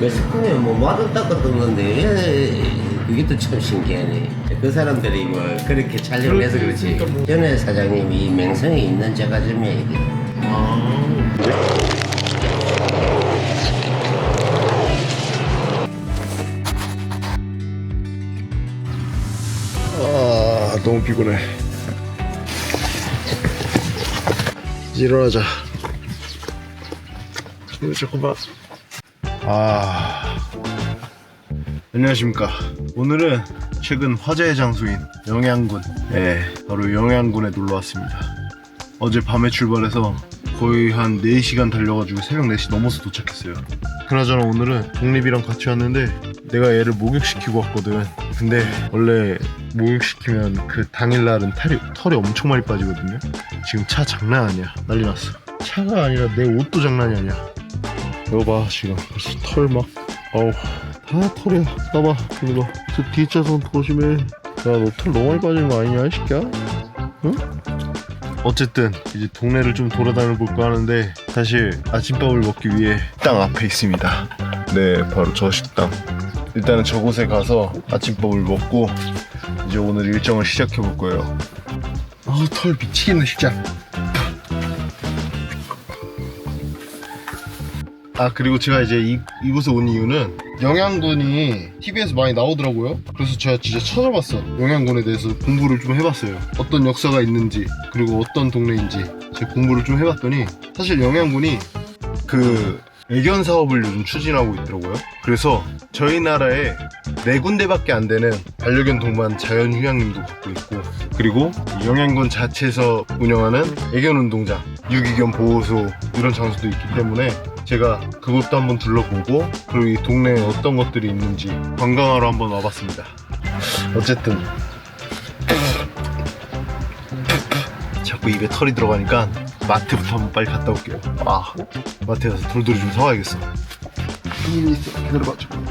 매스컴에 뭐 맛없다 것도 없는데 예, 그게 또 참 신기하네. 그 사람들이 뭐 그렇게 촬영을 해서 그렇지. 그러니까 뭐. 전에 사장님이 명성이 있는 제과점이야 이게. 아 너무 피곤해 이제 일어나자 이거 잠깐만 아. 안녕하십니까. 오늘은 최근 화제의 장소인 영양군. 네. 바로 영양군에 놀러 왔습니다. 어제 밤에 출발해서 거의 한 4시간 달려가지고 새벽 4시 넘어서 도착했어요. 그나저나 오늘은 독립이랑 같이 왔는데 내가 얘를 목욕시키고 왔거든. 근데 원래 목욕시키면 그 당일날은 털이, 털이 엄청 많이 빠지거든요. 지금 차 장난 아니야. 난리 났어. 차가 아니라 내 옷도 장난이 아니야 이거 봐 지금 벌써 털막 어우 다 털이야 봐봐 이거 저 뒷좌석 조심해 야너 털 너무 많이 빠지는 거 아니냐 이 새끼야 응? 어쨌든 이제 동네를 좀 돌아다녀 볼까 하는데 사실 아침밥을 먹기 위해 식당 앞에 있습니다. 네, 바로 저 식당. 일단은 저곳에 가서 아침밥을 먹고 이제 오늘 일정을 시작해 볼 거예요. 아우 털 미치겠네 진짜. 아 그리고 제가 이제 이, 이곳에 온 이유는 영양군이 TV에서 많이 나오더라고요. 그래서 제가 진짜 찾아봤어 영양군에 대해서 공부를 좀 해봤어요. 어떤 역사가 있는지 그리고 어떤 동네인지 제가 공부를 좀 해봤더니 사실 영양군이 그 애견 사업을 요즘 추진하고 있더라고요. 그래서 저희 나라에 네 군데밖에 안 되는 반려견 동반 자연휴양림도 갖고 있고 그리고 영양군 자체에서 운영하는 애견 운동장 유기견 보호소 이런 장소도 있기 때문에 제가 그것도 한번 둘러보고 그리고 이 동네에 어떤 것들이 있는지 관광하러 한번 와봤습니다. 어쨌든. 자꾸 입에 털이 들어가니까 마트부터 한번 빨리 갔다 올게요. 아 마트에 가서 돌돌이 좀 사와야겠어. 음, 있어. 기다려봐. 잠깐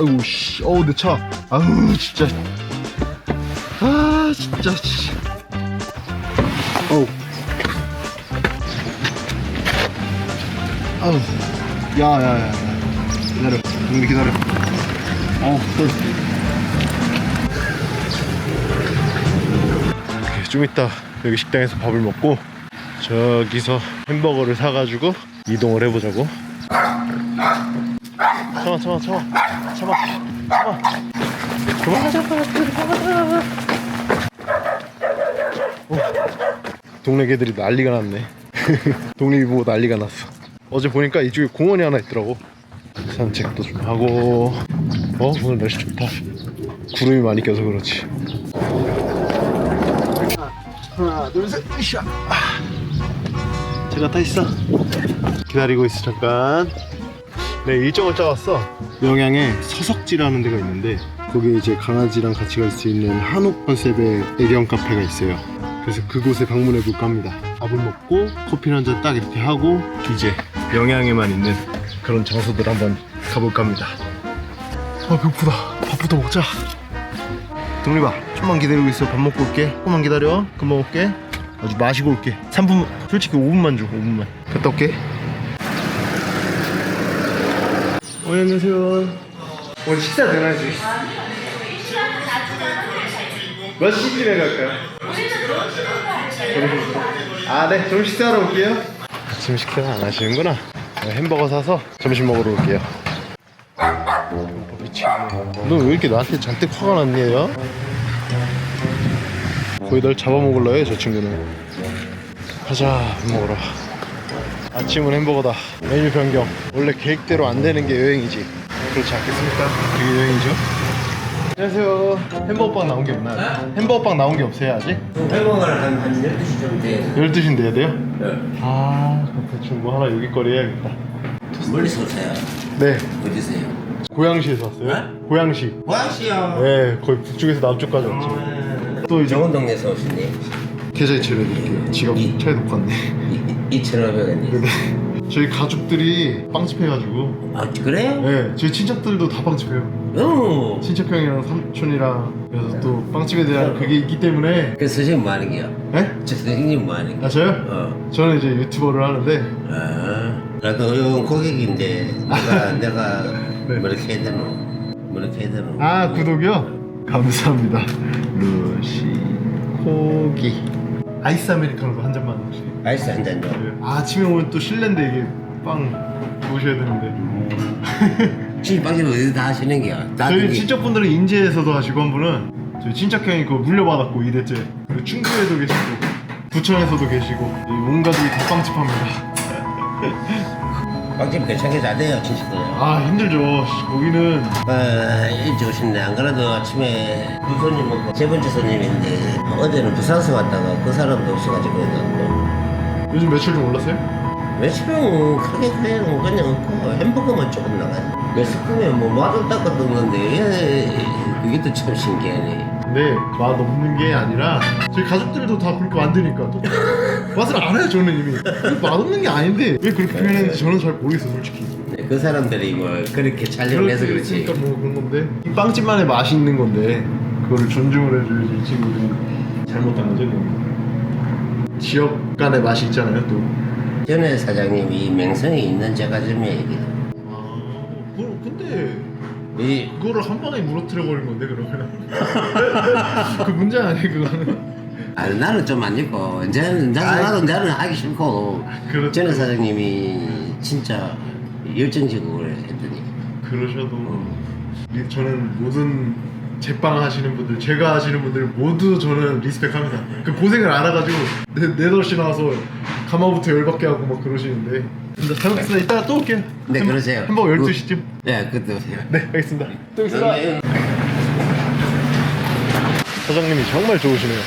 아우 씨. 어우 내 차. 아우 진짜. 아 진짜 씨 아우 야 야 야 기다려. 동리 기다려. 어우 또. 이렇게 좀 이따 여기 식당에서 밥을 먹고 저기서 햄버거를 사가지고 이동을 해보자고. 참아 참아 참아. 참아 참아. 참아 어, 동네 개들이 난리가 났네. 독립이 보고 난리가 났어 어제 보니까 이쪽에 공원이 하나 있더라고. 산책도 좀 하고. 어? 오늘 날씨 좋다. 구름이 많이 껴서 그렇지. 하나 둘셋 으쌰. 아, 제가 타 있어. 기다리고 있어 잠깐. 네 일정을 짜왔어. 영양에 서석지라는 데가 있는데 거기에 이제 강아지랑 같이 갈 수 있는 한옥 컨셉의 애견 카페가 있어요. 그래서 그곳에 방문해 볼까 합니다. 밥을 먹고 커피 한 잔 딱 이렇게 하고 이제 영양에만 있는 그런 장소들 한번 가볼까 합니다. 아 배고프다. 밥부터 먹자. 동립아 좀만 기다리고 있어. 밥 먹고 올게. 조금만 기다려. 금방 올게. 아주 마시고 올게. 3분 솔직히 5분만 줘 5분만. 갔다 올게. 어 안녕하세요. 오늘 식사 되나요 지금? 몇 시쯤에 갈까요? 아네. 점심 식사하러 올게요 아침 식사 안 하시는구나. 네, 햄버거 사서 점심 먹으러 올게요. 너 왜 이렇게 나한테 잔뜩 화가 났니 요 거의 날 잡아먹을라 해저 친구는. 가자 밥 먹으러 아침은 햄버거다. 메뉴 변경. 원래 계획대로 안 되는 게 여행이지. 그렇지 않겠습니까? 그게 여행이죠 안녕하세요 햄버거빵 나온 게 없나요? 햄버거빵 나온 게 없어요 아직? 햄버거를 한, 한 12시쯤 돼. 12시인데 해야 돼요? 네. 아 그럼 대충 뭐 하나 여기 거리 해야겠다 멀리서 오세요. 네 어디세요? 고양시에서 왔어요 네? 고양시 고양시요. 네 거의 북쪽에서 남쪽까지 왔죠 또 이제 정원 동네에서 오시니? 계좌 이체해드릴게요 지갑 이- 차에 놓고 왔네 2,500원이. 네. 저희 가족들이 빵집 해가지고 아, 그래요? 네 저희 친척들도 다 빵집 해요 오. 친척 형이랑 삼촌이랑 그래서 또 빵집에 대한 그게 있기 때문에 그 선생님 뭐 하는 게요? 네? 저 선생님 뭐 하는 게? 아 저요? 어. 저는 이제 유튜버를 하는데 아, 나도 어려운 고객인데 내가 내가 네. 뭐 이렇게 해야 되노? 뭐 이렇게 해야 되노? 아 구독이요? 감사합니다 루시 코기 아이스 아메리카노도 한 잔만 혹시 아이스 한 잔요. 아, 아침에 오면 또 실내인데 이게 빵 구우셔야 되는데 지금 빵집 어디 다 하시는? 다 저희 친척분들은 인제에서도 하시고 한 분은 저희 친척형이 그거 물려받았고 2대째 그리고 충주에도 계시고 부천에서도 계시고 이온 가족이 다 빵집 합니다 빵집 괜찮게 잘 돼요, 친척들. 아 힘들죠 거기는 아, 일찍 오셨네. 안 그래도 아침에 두 손님 먹고 세 번째 손님인데 어제는 부산서 왔다가 그 사람도 없어가지고 또 요즘 매출 좀 올랐어요? 매출은 크게 그냥 그냥 없고 햄버거만 조금 나가지. 매스컴에 뭐 맛을 닦아 먹는데 그게 또 참 신기하네. 근데 맛 없는 게 아니라 저희 가족들도 다 그렇게 만드니까 또 맛을 알아요 저는 이미 맛 없는 게 아닌데 왜 그렇게 표현했는지 저는 잘 모르겠어요 솔직히 네, 그 사람들이 뭐 그렇게 촬영을 해서 그렇지. 그러니까 뭐 그런 건데 이 빵집만의 맛이 있는 건데 그거를 존중을 해줘야지 이 친구들이 잘못한 거죠 이거. 지역 간의 맛이 있잖아요 또 전에 사장님이 명성이 있는 이게. 아, 뭐, 근데 이 그거를 한 번에 무너뜨려 버린 건데 그러면. 그 문제 아니에요 그거는? 아, 나는 좀 안 입고 이제는 나도 아이. 나도 나는 하기 싫고. 그렇죠. 전에 사장님이 진짜 열정적으로 했더니. 그러셔도 이- 저는 모든 제빵 하시는 분들 제가 하시는 분들 모두 저는 리스펙합니다. 그 고생을 알아가지고 네, 네덜씨 나와서 가마부터 열받게 하고 막 그러시는데 진짜 잘 먹겠습니다 이따가 또 올게요 네 햄- 그러세요. 햄버거 12시쯤 네 그때 오세요. 네 알겠습니다 또 네. 사장님이 정말 좋으시네요.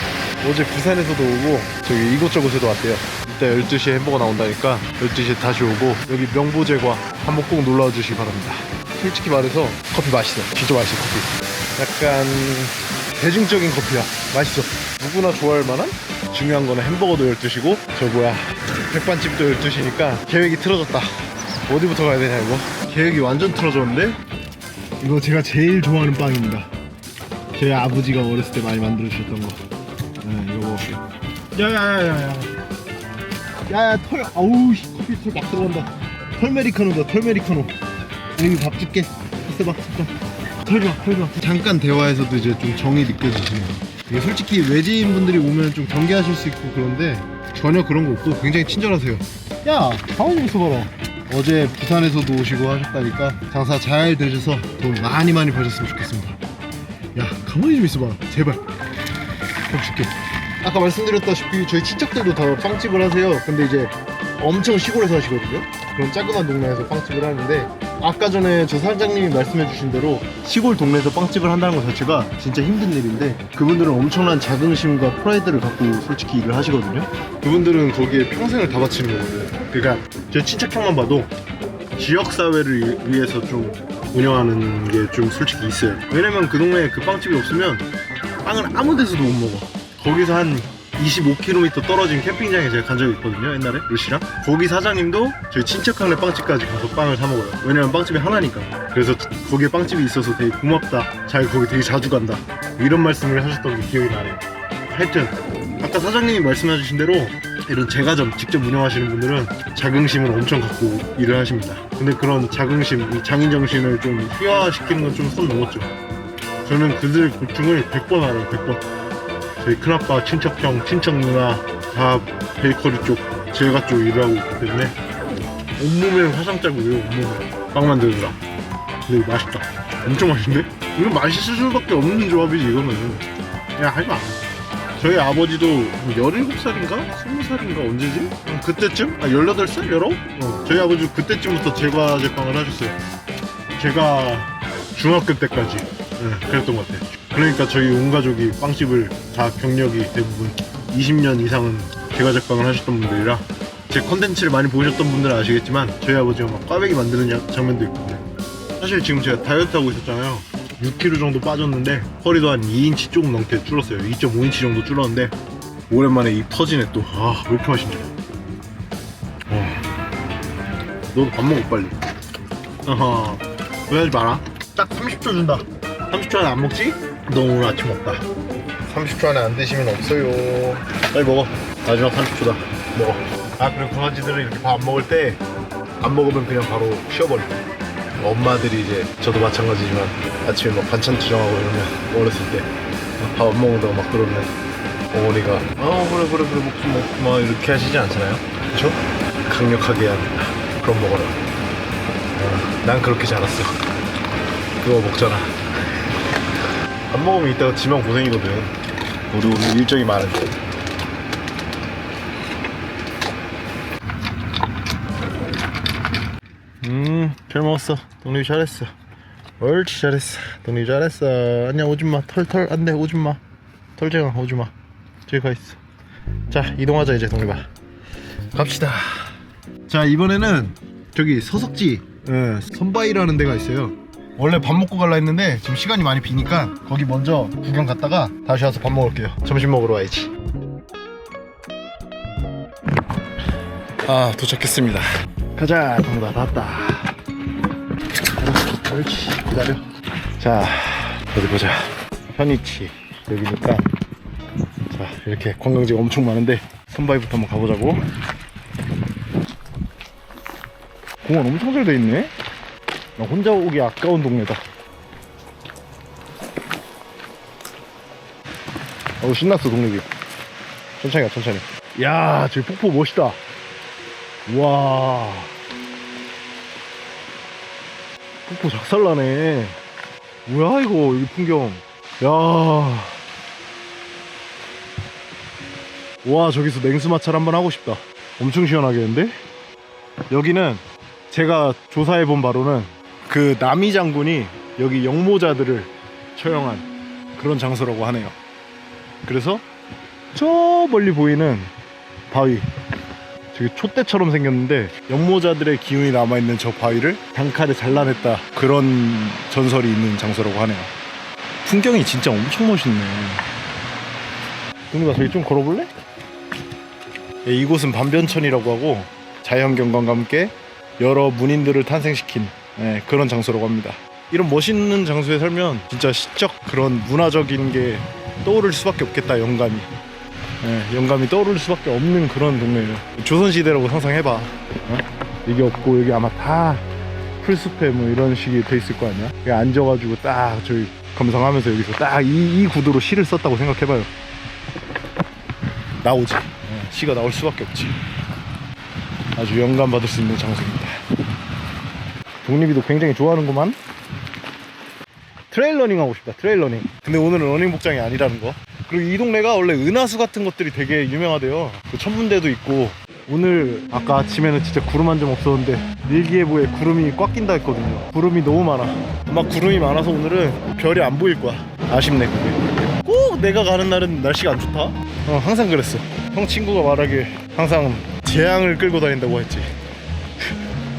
어제 부산에서도 오고 저기 이곳저곳에도 왔대요. 이따 12시에 햄버거 나온다니까 12시에 다시 오고 여기 명보제과 한번 꼭 놀러와 주시기 바랍니다. 솔직히 말해서 커피 맛있어. 진짜 맛있어 커피. 약간 대중적인 커피야. 맛있어. 누구나 좋아할 만한? 중요한 거는 햄버거도 12시고 저 뭐야 백반집도 12시니까 계획이 틀어졌다. 어디부터 가야 되냐 이거? 계획이 완전 틀어졌는데 이거 제가 제일 좋아하는 빵입니다. 저희 아버지가 어렸을 때 많이 만들어 주셨던 거. 네, 이거 먹을게요. 야야야야야. 야야 털. 아우 씨, 커피 털 막 들어간다. 털메리카노다 털메리카노. 여기 밥 줄게. 있어봐. 잠깐. 털봐 털봐. 잠깐 대화에서도 이제 좀 정이 느껴지시네요. 솔직히 외지인 분들이 오면 좀 경계하실 수 있고 그런데 전혀 그런 거 없고 굉장히 친절하세요. 야좀 있어봐라. 어제 부산에서도 오시고 하셨다니까 장사 잘 되셔서 돈 많이 많이 버셨으면 좋겠습니다. 야 가만히 좀 있어봐 제발 꼭 줄게 아까 말씀드렸다시피 저희 친척들도 다 빵집을 하세요 근데 이제 엄청 시골에서 하시거든요 그런 작은 동네에서 빵집을 하는데 아까 전에 저 사장님이 말씀해 주신 대로 시골 동네에서 빵집을 한다는 것 자체가 진짜 힘든 일인데 그분들은 엄청난 자긍심과 프라이드를 갖고 솔직히 일을 하시거든요 그분들은 거기에 평생을 다 바치는 거거든요 그러니까 제 친척형만 봐도 지역사회를 위해서 좀 운영하는 게 좀 솔직히 있어요. 왜냐면 그 동네에 그 빵집이 없으면 빵을 아무 데서도 못 먹어. 거기서 한 25km 떨어진 캠핑장에 제가 간 적이 있거든요, 옛날에, 루시랑. 거기 사장님도 저희 친척한네 빵집까지 가서 빵을 사 먹어요. 왜냐면 빵집이 하나니까. 그래서 거기에 빵집이 있어서 되게 고맙다. 잘 거기 되게 자주 간다. 이런 말씀을 하셨던 게 기억이 나네요. 하여튼, 아까 사장님이 말씀해 주신 대로 이런 제과점 직접 운영하시는 분들은 자긍심을 엄청 갖고 일을 하십니다. 근데 그런 자긍심, 이 장인 정신을 좀 희화시키는 건 좀 선 넘었죠. 저는 그들 고충을 100번 알아요, 100번. 저희 큰아빠, 친척형, 친척 누나 다 베이커리 쪽, 제과 쪽 일을 하고 있기 때문에 온몸에 화상 자국이에요, 온몸에. 빵 만드느라. 근데 맛있다. 엄청 맛있는데? 이거 맛있을 수밖에 없는 조합이지, 이거는. 야, 하지 마. 저희 아버지도 17살인가? 20살인가 언제지? 음, 그때쯤? 아 18살? 19? 어, 저희 아버지 그때쯤부터 제과 제빵을 하셨어요 제가 중학교 때까지 네, 그랬던 것 같아요 그러니까 저희 온 가족이 빵집을 다 경력이 대부분 20년 이상은 제빵을 하셨던 분들이라 제 컨텐츠를 많이 보셨던 분들은 아시겠지만 저희 아버지가 막 꽈배기 만드는 야- 장면도 있고 사실 지금 제가 다이어트 하고 있었잖아요. 6kg 정도 빠졌는데 허리도 한 2인치 조금 넘게 줄었어요. 2.5인치 정도 줄었는데 오랜만에 입 터지네 또아왜 이렇게 맛있냐 어. 너도 밥 먹어 빨리. 어허. 왜 하지 마라? 딱 30초 준다. 30초 안에 안 먹지? 너 오늘 아침 없다. 30초 안에 안 드시면 없어요. 빨리 먹어. 마지막 30초다. 먹어. 아 그리고 강아지들은 이렇게 밥 안 먹을 때 안 먹으면 그냥 바로 쉬어버려. 엄마들이 이제 저도 마찬가지지만 아침에 막 반찬 투정하고 이러면 어렸을 때 밥 안 먹는다고 막 그러면 어머니가 어 그래 그래 그래 먹지 먹지 마 이렇게 하시지 않잖아요? 그쵸? 강력하게 된다 그럼 먹어라. 어, 난 그렇게 자랐어. 그거 먹잖아 안 먹으면 이따가 지방 고생이거든 우리 오늘 일정이 많은데 음, 잘 먹었어. 동립이 잘했어. 옳지, 잘했어. 동립이 잘했어. 아니야, 오줌마. 털, 털, 안 돼, 오줌마. 털쟁아, 오줌마. 저기 가 있어. 자, 이동하자, 이제, 동립아. 갑시다. 자, 이번에는 저기 서석지, 예, 선바이라는 데가 있어요. 원래 밥 먹고 갈라 했는데 지금 시간이 많이 비니까 거기 먼저 구경 갔다가 다시 와서 밥 먹을게요. 점심 먹으러 와야지. 아, 도착했습니다. 가자 동다. 다 왔다. 알았어 옳지 기다려. 자 어디 보자. 현이치 여기니까. 자 이렇게 관광지가 엄청 많은데 선바위부터 한번 가보자고. 공원 엄청 잘 돼 있네 나 혼자 오기 아까운 동네다. 어우 신났어 동네기 천천히 가 천천히. 야 저기 폭포 멋있다. 와. 폭포 작살나네. 뭐야 이거 이 풍경. 야 와 저기서 냉수 마찰 한번 하고 싶다. 엄청 시원하겠는데? 여기는 제가 조사해 본 바로는 그 남이 장군이 여기 영모자들을 처형한 그런 장소라고 하네요. 그래서 저 멀리 보이는 바위 되게 촛대처럼 생겼는데 연모자들의 기운이 남아있는 저 바위를 단칼에 잘라냈다 그런 전설이 있는 장소라고 하네요. 풍경이 진짜 엄청 멋있네. 동료가 저기 좀 걸어볼래? 예, 이곳은 반변천이라고 하고 자연경관과 함께 여러 문인들을 탄생시킨 예, 그런 장소라고 합니다 이런 멋있는 장소에 살면 진짜 시적 그런 문화적인 게 떠오를 수밖에 없겠다 영감이 예, 영감이 떠오를 수밖에 없는 그런 동네예요. 조선시대라고 상상해봐. 어? 이게 없고 여기 아마 다 풀숲에 뭐 이런 식이 돼 있을 거 아니야? 여기 앉아가지고 딱 저기 감상하면서 여기서 딱이 이 구도로 시를 썼다고 생각해봐요. 나오지. 예, 시가 나올 수밖에 없지. 아주 영감 받을 수 있는 장소입니다. 독립이도 굉장히 좋아하는구만. 트레일 러닝 하고 싶다. 트레일 러닝. 근데 오늘은 러닝 복장이 아니라는 거. 그리고 이 동네가 원래 은하수 같은 것들이 되게 유명하대요. 그 천문대도 있고 오늘 아까 아침에는 진짜 구름 한 점 없었는데 일기예보에 구름이 꽉 낀다 했거든요. 구름이 너무 많아. 막 구름이 많아서 오늘은 별이 안 보일 거야. 아쉽네 그게. 꼭 내가 가는 날은 날씨가 안 좋다. 어 항상 그랬어. 형 친구가 말하길 항상 재앙을 끌고 다닌다고 했지.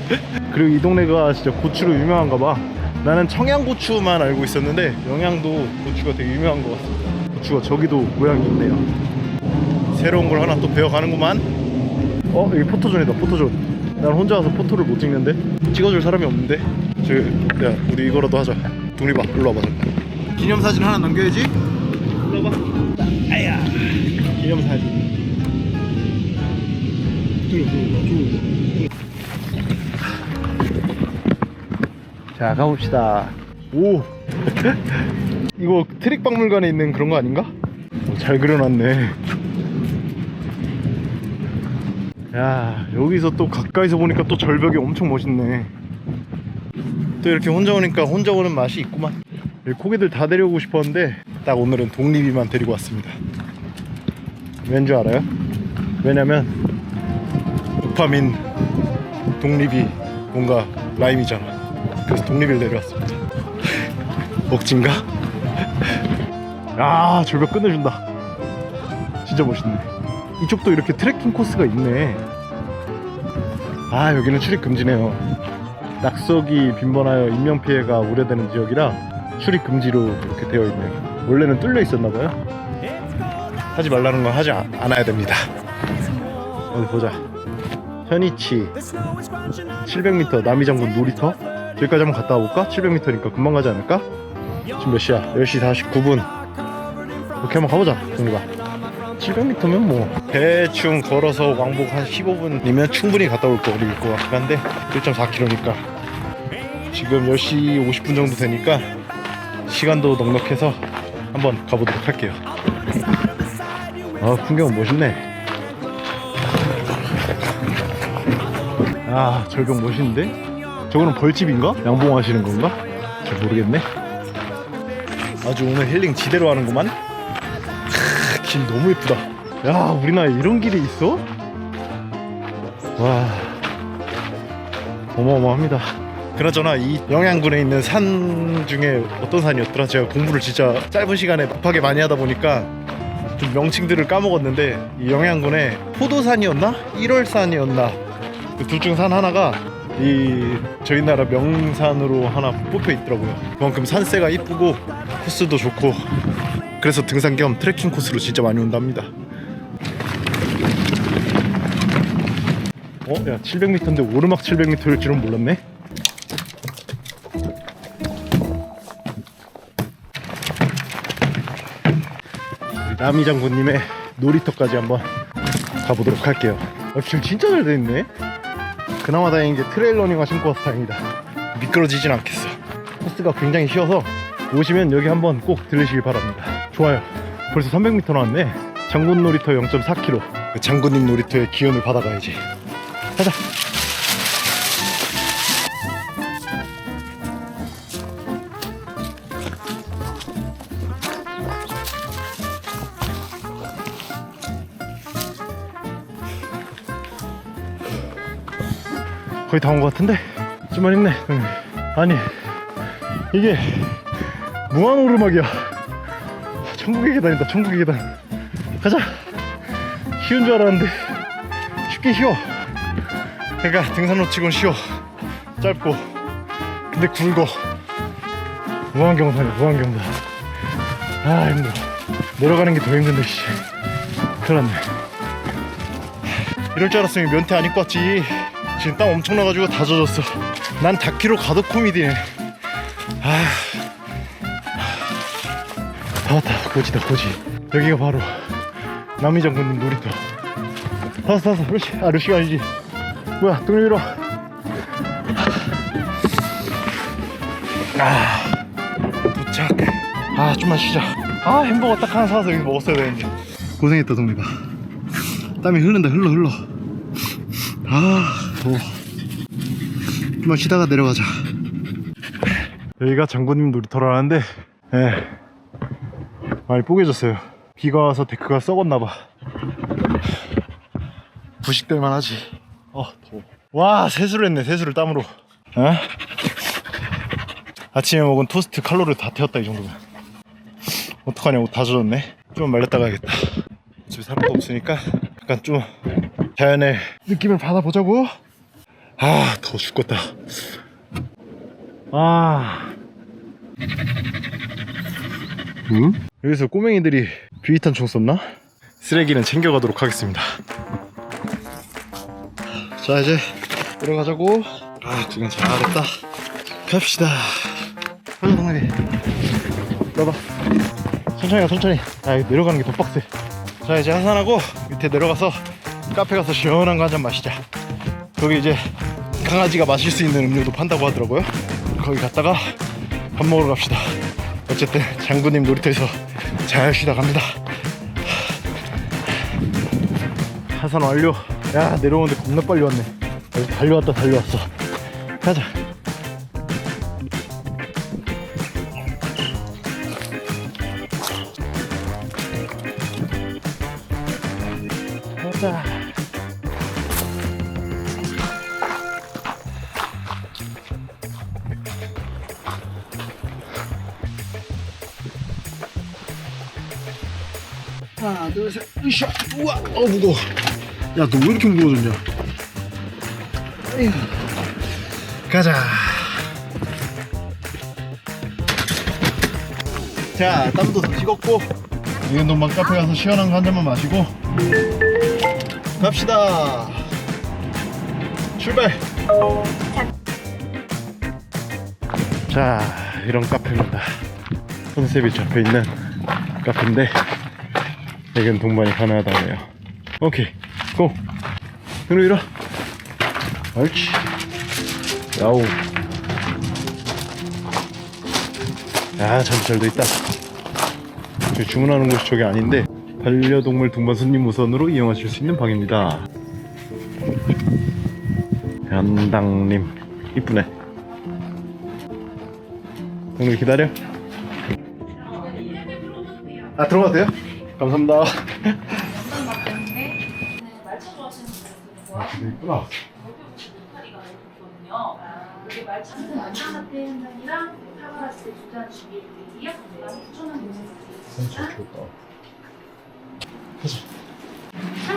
그리고 이 동네가 진짜 고추로 유명한가 봐. 나는 청양고추만 알고 있었는데 영양도 고추가 되게 유명한 것 같습니다. 고추가 저기도 모양이 있네요. 새로운 걸 하나 또 배워가는구만. 어 여기 포토존이다 포토존. 난 혼자 와서 포토를 못 찍는데 찍어줄 사람이 없는데. 저 야 우리 이거라도 하자. 독립아 일로 와봐 잠깐. 기념사진 하나 남겨야지. 일로 와봐. 아야. 기념사진. 자 가봅시다. 오. 이거 트릭 박물관에 있는 그런 거 아닌가? 오, 잘 그려놨네. 야 여기서 또 가까이서 보니까 또 절벽이 엄청 멋있네. 또 이렇게 혼자 오니까 혼자 오는 맛이 있구만. 고기들 다 데려오고 싶었는데 딱 오늘은 독립이만 데리고 왔습니다. 왠 줄 알아요? 왜냐면 도파민 독립이 뭔가 라임이잖아 그래서 독립을 내려왔습니다. 억진가? 야 절벽 끝내준다. 진짜 멋있네. 이쪽도 이렇게 트레킹 코스가 있네. 아 여기는 출입 금지네요. 낙석이 빈번하여 인명 피해가 우려되는 지역이라 출입 금지로 이렇게 되어 있네요. 원래는 뚫려 있었나 봐요. 하지 말라는 건 하지 아- 않아야 됩니다. 어디 보자. 현이치 700m 남이장군 놀이터 저기까지 한번 갔다 와볼까? 700m니까 금방 가지 않을까? 지금 몇 시야? 10시 49분 이렇게 한번 가보자 동리가 700m면 뭐 대충 걸어서 왕복 한 15분이면 충분히 갔다 올 거리일 것 같긴 한데 1.4km니까 지금 지금 10시 50분 정도 되니까 시간도 넉넉해서 한번 가보도록 할게요. 아 풍경은 멋있네. 아 절경 멋있는데? 저거는 벌집인가? 양봉 하시는 건가? 잘 모르겠네. 아주 오늘 힐링 지대로 하는구만. 크, 길 너무 예쁘다. 야 우리나라에 이런 길이 있어? 와 어마어마합니다. 그나저나 이 영양군에 있는 산 중에 어떤 산이었더라? 제가 공부를 진짜 짧은 시간에 급하게 많이 하다 보니까 좀 명칭들을 까먹었는데 이 영양군에 포도산이었나? 1월산이었나? 그 둘 중 산 하나가 이 저희 나라 명산으로 하나 뽑혀 있더라고요. 그만큼 산세가 이쁘고 코스도 좋고 그래서 등산 겸 트레킹 코스로 진짜 많이 온답니다. 어? 야 700m인데 오르막 700m일 줄은 몰랐네. 남이 장군님의 놀이터까지 한번 가보도록 할게요. 아, 길 진짜 잘 돼 있네. 그나마 다행인 게 트레일 러닝화 신고 와서 다행이다. 미끄러지진 않겠어. 코스가 굉장히 쉬워서 오시면 여기 한번 꼭 들르시길 바랍니다. 좋아요. 벌써 300m 나왔네. 장군 놀이터 0.4km. 그 장군님 놀이터의 기운을 받아가야지. 가자. 거의 다 온 것 같은데? 좀만 있네. 응. 아니 이게 무한 오르막이야. 천국의 계단이다 천국의 계단. 가자. 쉬운 줄 알았는데 쉽게 쉬워. 그러니까 등산로 치곤 쉬워. 짧고 근데 굵어. 무한경산이야 무한경산 아 힘들어. 내려가는 게 더 힘든데 씨. 큰일 났네. 이럴 줄 알았으면 면태 안 입고 왔지 지금 땀 엄청 나가지고 다 젖었어. 난 다키로 가득 코미디네. 아. 다 왔다. 고지다 고지. 여기가 바로 남이장 군님 놀이터. 다 왔어 다 왔어 그렇지. 아 루시가 아니지? 뭐야 등을 밀어 아. 도착. 아 좀만 쉬자. 아 햄버거 딱 하나 사서 여기 먹었어야 되는데. 고생했다 동리가. 땀이 흐른다 흘러 흘러. 아 더워 좀만 쉬다가 내려가자. 여기가 장군님 놀이터라는데 예. 많이 뽀개졌어요. 비가 와서 데크가 썩었나봐. 부식될만 하지. 어 더워. 와 세수를 했네 세수를 땀으로. 어? 아침에 먹은 토스트 칼로리 다 태웠다 이 정도면. 어떡하냐 옷 다 젖었네. 좀 말렸다 가야겠다. 집에 사람도 없으니까 약간 좀 자연의 느낌을 받아보자고 아 더워 죽겠다. 아. 응? 여기서 꼬맹이들이 비비탄 총 쏜나? 쓰레기는 챙겨가도록 하겠습니다. 자 이제 들어가자고. 아 구경 잘했다. 갑시다. 동네 나봐. 천천히 가 천천히. 아 내려가는 게 더 빡세. 자 이제 하산하고 밑에 내려가서 카페 가서 시원한 거 한 잔 마시자. 거기 이제 강아지가 마실 수 있는 음료도 판다고 하더라고요. 거기 갔다가 밥 먹으러 갑시다. 어쨌든 장군님 놀이터에서 잘 쉬다 갑니다. 하산 완료. 야 내려오는데 겁나 빨리 왔네. 달려왔다 달려왔어. 가자 하나 둘셋 으쌰. 우와. 어 무거워. 야 너 왜 이렇게 무거워졌냐. 가자. 자 땀도 다 식었고. 이은동방 카페 가서 시원한 거 한 잔만 마시고. 갑시다. 출발. 자 이런 카페입니다. 컨셉이 잡혀있는 카페인데 여기는 동반이 가능하다네요 오케이 고 등로 밀어 옳지 야오 야, 돼 있다. 주문하는 곳이 저게 아닌데 반려동물 동반 손님 우선으로 이용하실 수 있는 방입니다. 연당님 이쁘네. 동물 기다려. 아 들어가도 돼요? 감사합니다. 말차 좋아하시는 분들은 아, 근데. 로카리가 있거든요. 이게 말차는 안전마트 현장이랑 사과라스 두잔 준비해드릴게요. 9,000원 진짜 드리겠습니다. 좋다.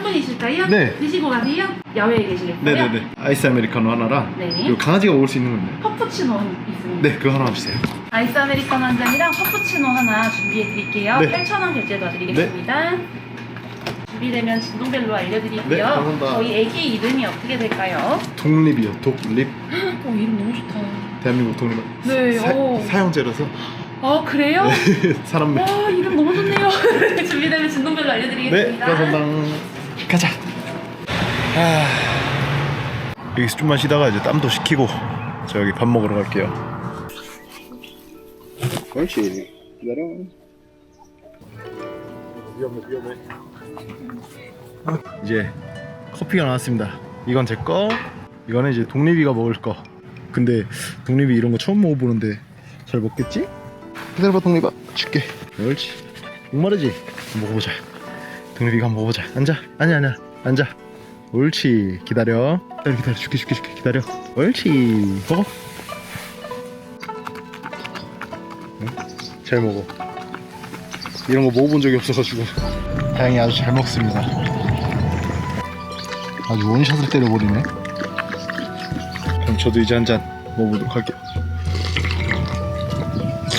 한 분이실까요? 네. 드시고 가세요? 야외에 계시겠고요. 네네네. 아이스 아메리카노 하나랑 네. 그리고 강아지가 먹을 수 있는 건데. 커푸치노 있습니다. 네, 그거 하나 주세요. 아이스 아메리카노 한 잔이랑 커푸치노 하나 준비해 드릴게요. 네. 8,000원 결제 도와드리겠습니다. 준비되면 진동벨로 알려드리고요. 네, 감사합니다. 저희 애기 이름이 어떻게 될까요? 독립이요. 독립. 어, 이름 너무 좋다. 대한민국 독립. 네, 사, 오. 사형제라서 아, 그래요? 사람 매. 와 이름 너무 좋네요. 준비되면 진동벨로 네, 알려드리겠습니다. 감사합니다. 가자. 아, 여기서 좀만 쉬다가 이제 땀도 식히고 저기 밥 먹으러 갈게요. 그렇지. 기다려. 위험해, 위험해. 이제 커피가 나왔습니다. 이건 제 거, 이거는 이제 독립이가 먹을 거. 근데 독립이 이런 거 처음 먹어보는데 잘 먹겠지? 기다려봐 독립아 줄게 옳지 목마르지? 먹어보자 독립이가 한번 먹어보자. 앉아. 아니야 아니야. 앉아. 옳지. 기다려. 기다려 기다려. 줄게 줄게 줄게. 기다려. 옳지. 먹어. 응? 잘 먹어. 이런 거 먹어본 적이 없어가지고. 다행히 아주 잘 먹습니다. 아주 원샷을 때려버리네. 그럼 저도 이제 한 잔 먹어보도록 할게요.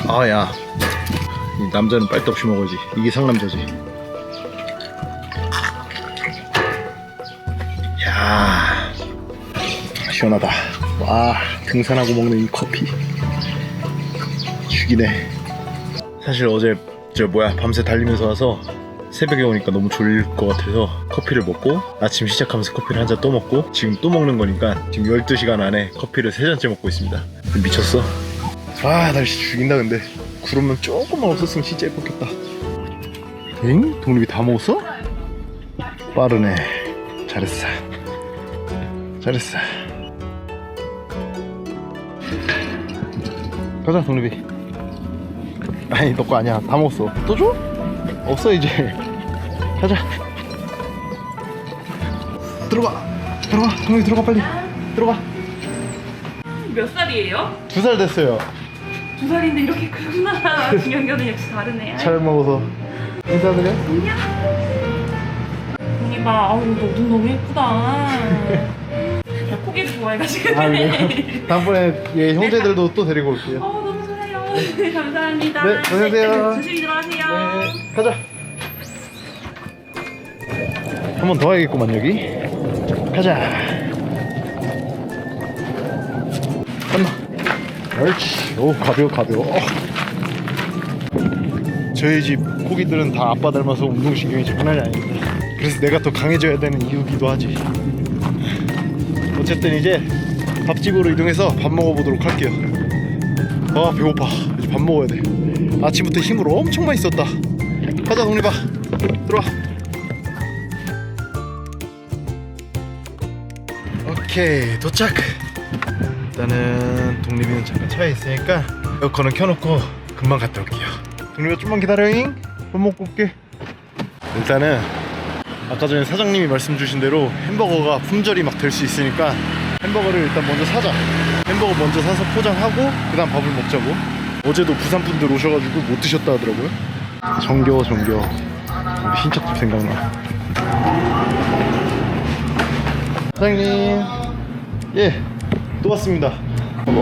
아야. 이 남자는 빨대 없이 먹어야지. 이게 상남자지 야 시원하다. 와 등산하고 먹는 이 커피. 죽이네. 사실 어제 저 뭐야 밤새 달리면서 와서 새벽에 오니까 너무 졸릴 것 같아서 커피를 먹고 아침 시작하면서 커피를 한 잔 또 먹고 지금 또 먹는 거니까 지금 12시간 안에 커피를 세 잔째 먹고 있습니다. 미쳤어? 아 날씨 죽인다 근데. 구름만 조금만 없었으면 진짜 예뻤겠다. 엥? 독립이 다 먹었어? 빠르네. 잘했어 잘했어 가자 독립이 아니 너 거 아니야 다 먹었어 또 줘? 없어 이제 가자 들어가 들어가 독립이 들어가 빨리 들어가 몇 살이에요? 두 살 됐어요 두 살인데 이렇게 크구나. 중형견은 역시 다르네. 잘 먹어서 인사드려? 안녕. 봐, 아우 너눈 너무 예쁘다. 좋아해가지고. 아, 네. 다음번에 얘 형제들도 또 데리고 올게요. 어 너무 좋아요. 감사합니다. 네, 안녕하세요. 조심히 들어가세요. 네, 가자. 한 번더 와야겠구만 여기. 가자. 간다. 옳지. 오 가벼워 가벼워. 어. 저희 집 고기들은 다 아빠 닮아서 운동신경이 장난이 아닙니다. 그래서 내가 더 강해져야 되는 이유기도 하지. 어쨌든 이제 밥집으로 이동해서 밥 먹어보도록 할게요. 아 배고파. 이제 밥 먹어야 돼. 아침부터 힘을 엄청 많이 썼다. 가자 독립아 들어와. 오케이 도착. 일단은 독립이는 잠깐 차에 있으니까 에어컨은 켜놓고 금방 갔다 올게요. 독립아 좀만 기다려잉. 밥 먹고 올게. 일단은 아까 전에 사장님이 말씀 주신 대로 햄버거가 품절이 막 될 수 있으니까 햄버거를 일단 먼저 사자. 햄버거 먼저 사서 포장하고 그 다음 밥을 먹자고. 어제도 부산 분들 오셔가지고 못 드셨다 하더라고요. 정겨워 정겨워. 우리 신척집 생각나. 사장님. 예또 왔습니다. 봐봐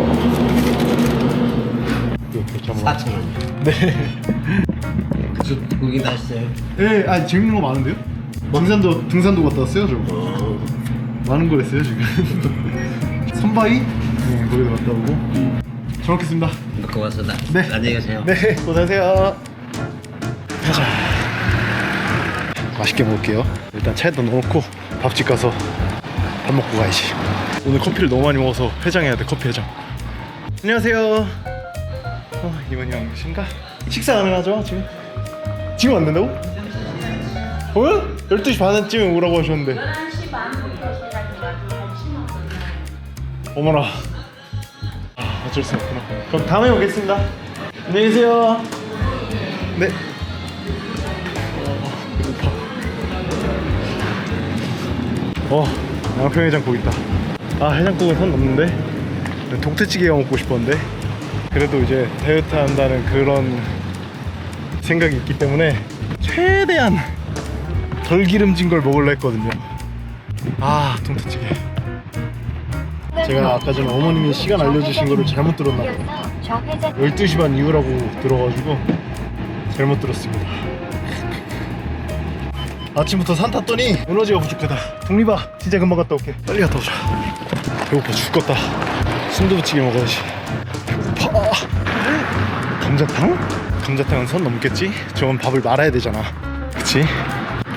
이렇게 잠깐만. 4천 원. 네 그쪽 거기 다시어요. 예, 아 재밌는 거 많은데요? 등산도 등산도 갔다 왔어요, 저. 어. 많은 걸 했어요 지금. 선바위? 네, 거기도 갔다 오고. 잘 먹겠습니다. 고맙습니다. 네. 안녕히 가세요. 네, 고생하세요. 가자. 맛있게 먹을게요. 일단 차에다 넣어놓고 밥집 가서 밥 먹고 가야지. 오늘 커피를 너무 많이 먹어서 해장해야 돼, 커피 해장. 안녕하세요. 어, 안 계신가? 식사 가능하죠 지금? 지금 안 된다고? 어? 12시 반쯤에 오라고 하셨는데. 11시 반부터 시작해가지고 1시만 어머나. 아, 어쩔 수 없구나. 그럼 다음에 오겠습니다. 안녕히 계세요. 네. 어, 양평 해장국 있다. 아 해장국은 선 넘는데? 동태찌개가 먹고 싶었는데? 그래도 이제 다이어트 한다는 그런 생각이 있기 때문에 최대한 덜 기름진 걸 먹으려 했거든요. 아 동태찌개 제가 아까 전에 어머님이 시간 알려주신 거를 잘못 들었나 봐요. 12시 반 이후라고 들어가지고 잘못 들었습니다. 아침부터 산 탔더니 에너지가 부족하다. 독립아 진짜 금방 갔다 올게. 빨리 갔다 오자. 배고파 죽겠다. 순두부찌개 먹어야지. 배고파! 감자탕? 감자탕은 선 넘겠지? 저건 밥을 말아야 되잖아. 그치?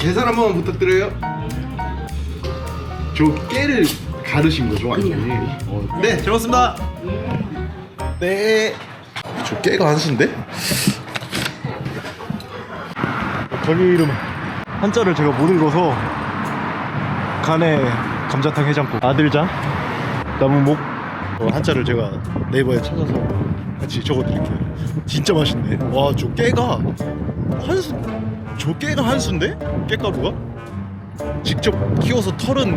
계산 한 번만 부탁드려요. 저 깨를 가르신 거죠, 완전히? 어, 네, 잘 먹습니다. 네. 저 깨가 한 수인데? 저기 이름 한자를 제가 못 읽어서 간에 감자탕 해장국 아들장 나무목 어, 한자를 제가 네이버에 찾아서 같이 적어드릴게요. 진짜 맛있네. 와, 저 깨가 한 수, 저 깨가 한 수인데? 깨가루가? 직접 키워서 털은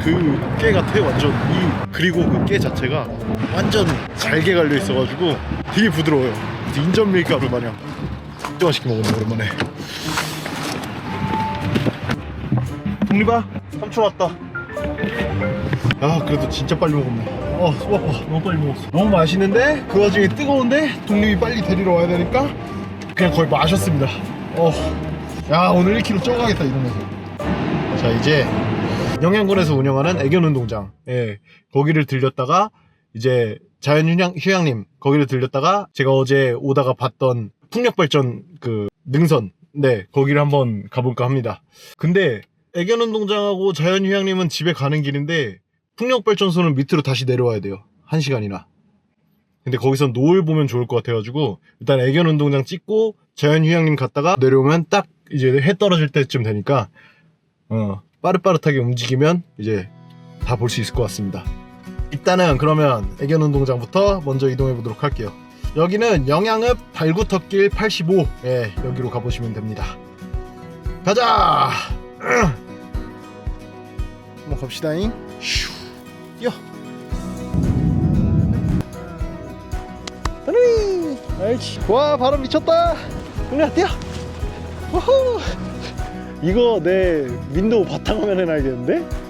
그 깨 같아 완전. 이 그리고 그 깨 자체가 완전 잘게 갈려 있어가지고 되게 부드러워요. 인전 밀가루 마냥 진짜 맛있게 먹었네 오랜만에. 독립아 삼촌 왔다. 아 그래도 진짜 빨리 먹었네. 어 봐. 너무 빨리 먹었어. 너무 맛있는데? 그 와중에 뜨거운데 독립이 빨리 데리러 와야 되니까 그냥 거의 마셨습니다. 어야 오늘 1kg 쪄가겠다 이러면서 자 이제 영양군에서 운영하는 애견운동장. 예. 거기를 들렸다가 이제 자연휴양 휴양림 거기를 들렸다가 제가 어제 오다가 봤던 풍력발전 그 능선. 네 거기를 한번 가볼까 합니다. 근데 애견운동장하고 자연휴양림은 집에 가는 길인데 풍력발전소는 밑으로 다시 내려와야 돼요. 한 시간이나. 근데 거기서 노을 보면 좋을 것 같아가지고 일단 애견운동장 찍고 자연휴양림 갔다가 내려오면 딱 이제 해 떨어질 때쯤 되니까 어, 빠릇빠릇하게 움직이면 이제 다 볼 수 있을 것 같습니다. 일단은 그러면 애견 운동장부터 먼저 이동해 보도록 할게요. 여기는 영양읍 발구터길 85. 예, 여기로 가보시면 됩니다. 가자! 한번 갑시다잉. 슈, 뛰어. 하늘이, 알지. 와, 바람 미쳤다. 그냥 뛰어. 우후. 이거 내 윈도우 바탕화면 해놔야겠는데?